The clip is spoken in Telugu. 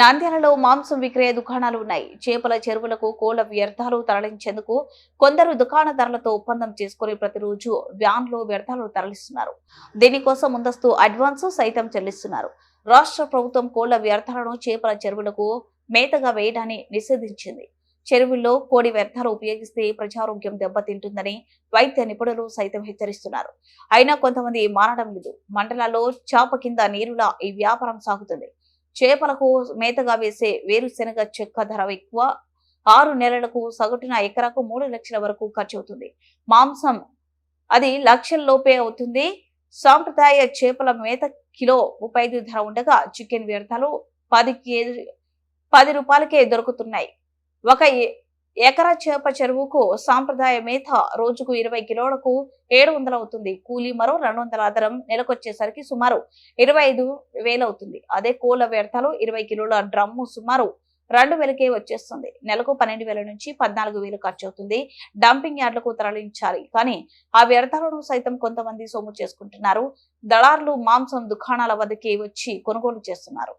నంద్యాలలో మాంసం విక్రయ దుకాణాలు ఉన్నాయి. చేపల చెరువులకు కోళ్ళ వ్యర్థాలు తరలించేందుకు కొందరు దుకాణదారులతో ఒప్పందం చేసుకుని ప్రతిరోజు వ్యాన్లో వ్యర్థాలు తరలిస్తున్నారు. దీనికోసం ముందస్తు అడ్వాన్స్ సైతం చెల్లిస్తున్నారు. రాష్ట్ర ప్రభుత్వం కోళ్ళ వ్యర్థాలను చేపల చెరువులకు మేతగా వేయడాన్ని నిషేధించింది. చెరువుల్లో కోడి వ్యర్థాలు ఉపయోగిస్తే ప్రజారోగ్యం దెబ్బతింటుందని వైద్య నిపుణులు సైతం హెచ్చరిస్తున్నారు. అయినా కొంతమంది మారడం లేదు. మండలాల్లో చాప కింద నీరులా ఈ వ్యాపారం సాగుతుంది. చేపలకు మేతగా వేసే వేరుశెనగ చెక్క ధర ఎక్కువ. ఆరు నెలలకు సగటున ఎకరాకు మూడు లక్షల వరకు ఖర్చు అవుతుంది మాంసం అది లక్షల్లోపే అవుతుంది. సాంప్రదాయ చేపల మేత కిలో ముప్పై ఐదు ధర ఉండగా చికెన్ వ్యర్థాలు పది కేజీ పది రూపాయలకే దొరుకుతున్నాయి. ఒక ఎకరా చేప చెరువుకు సాంప్రదాయ మేత రోజుకు ఇరవై కిలోలకు ఏడు వందలు అవుతుంది. కూలీ మరో రెండు వందల అదనం నెలకొచ్చేసరికి సుమారు ఇరవై ఐదు వేలు అవుతుంది. అదే కోళ్ళ వ్యర్థాలు ఇరవై కిలోల డ్రమ్ము సుమారు రెండు వేలకే వచ్చేస్తుంది. నెలకు పన్నెండు వేల నుంచి పద్నాలుగు వేలు ఖర్చు అవుతుంది. డంపింగ్ యార్డులకు తరలించాలి. కానీ ఆ వ్యర్థాలను సైతం కొంతమంది సొమ్ము చేసుకుంటున్నారు. దళారులు మాంసం దుకాణాల వద్దకి వచ్చి కొనుగోలు చేస్తున్నారు.